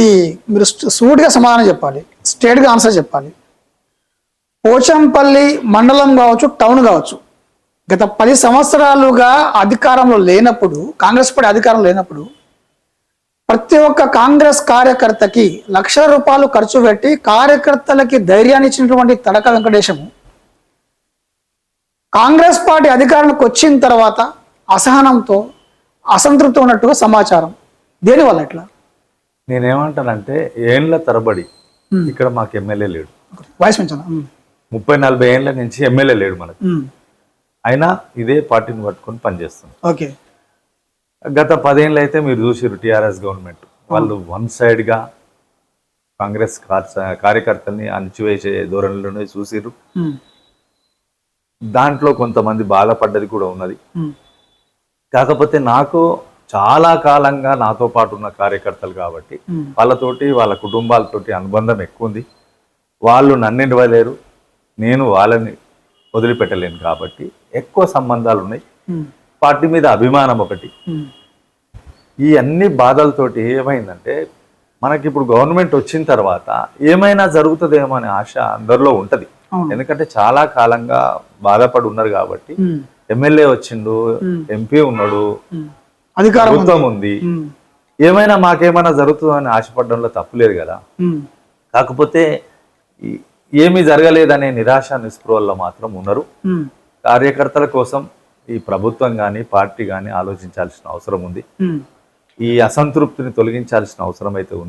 ఈ మీరు సూటిగా సమాధానం చెప్పాలి స్టేట్గా ఆన్సర్ చెప్పాలి. పోచంపల్లి మండలం కావచ్చు టౌన్ కావచ్చు. గత పది సంవత్సరాలుగా అధికారంలో లేనప్పుడు కాంగ్రెస్ పార్టీ అధికారం లేనప్పుడు ప్రతి ఒక్క కాంగ్రెస్ కార్యకర్తకి లక్షల రూపాయలు ఖర్చు పెట్టి కార్యకర్తలకి ధైర్యాన్ని ఇచ్చినటువంటి తడక వెంకటేశము కాంగ్రెస్ పార్టీ అధికారంలోకి వచ్చిన తర్వాత అసహనంతో అసంతృప్తి ఉన్నట్టుగా సమాచారం. దేనివల్ల ఇట్లా? నేనేమంటానంటే ఏండ్ల తరబడి ఇక్కడ మాకు ఎమ్మెల్యే లేడు. వాయిస్ ముప్పై నలభై ఏండ్ల నుంచి ఎమ్మెల్యే లేడు మనకు. అయినా ఇదే పార్టీని పట్టుకొని పనిచేస్తుంది. ఓకే. గత పదేళ్ళు అయితే మీరు చూసిరు టీఆర్ఎస్ గవర్నమెంట్. వాళ్ళు వన్ సైడ్గా కాంగ్రెస్ కార్- కార్యకర్తల్ని అణిచివేసే ధోరణిలోనే చూసిరు దాంట్లో కొంతమంది బాధపడ్డది కూడా ఉన్నది. కాకపోతే నాకు చాలా కాలంగా నాతో పాటు ఉన్న కార్యకర్తలు కాబట్టి వాళ్ళతోటి వాళ్ళ కుటుంబాలతోటి అనుబంధం ఎక్కువ ఉంది వాళ్ళు నన్ను ఇవ్వలేరు నేను వాళ్ళని వదిలిపెట్టలేను కాబట్టి ఎక్కువ సంబంధాలు ఉన్నాయి. పార్టీ మీద అభిమానం ఒకటి. ఈ అన్ని బాధలతోటి ఏమైందంటే మనకి ఇప్పుడు గవర్నమెంట్ వచ్చిన తర్వాత ఏమైనా జరుగుతుందేమో అనే ఆశ అందరిలో ఉంటది. ఎందుకంటే చాలా కాలంగా బాధపడి ఉన్నారు కాబట్టి ఎమ్మెల్యే వచ్చిండు ఎంపీ ఉన్నాడు. అధికారం ఉంది. ఏమైనా మాకేమైనా జరుగుతుందని ఆశపడడంలో తప్పులేదు కదా. కాకపోతే ఏమీ జరగలేదనే నిరాశ నిస్పృహల్లో మాత్రం ఉన్నారు. కార్యకర్తల కోసం ఈ ప్రభుత్వం కానీ పార్టీ కానీ ఆలోచించాల్సిన అవసరం ఉంది. ఈ అసంతృప్తిని తొలగించాల్సిన అవసరం అయితే ఉంది.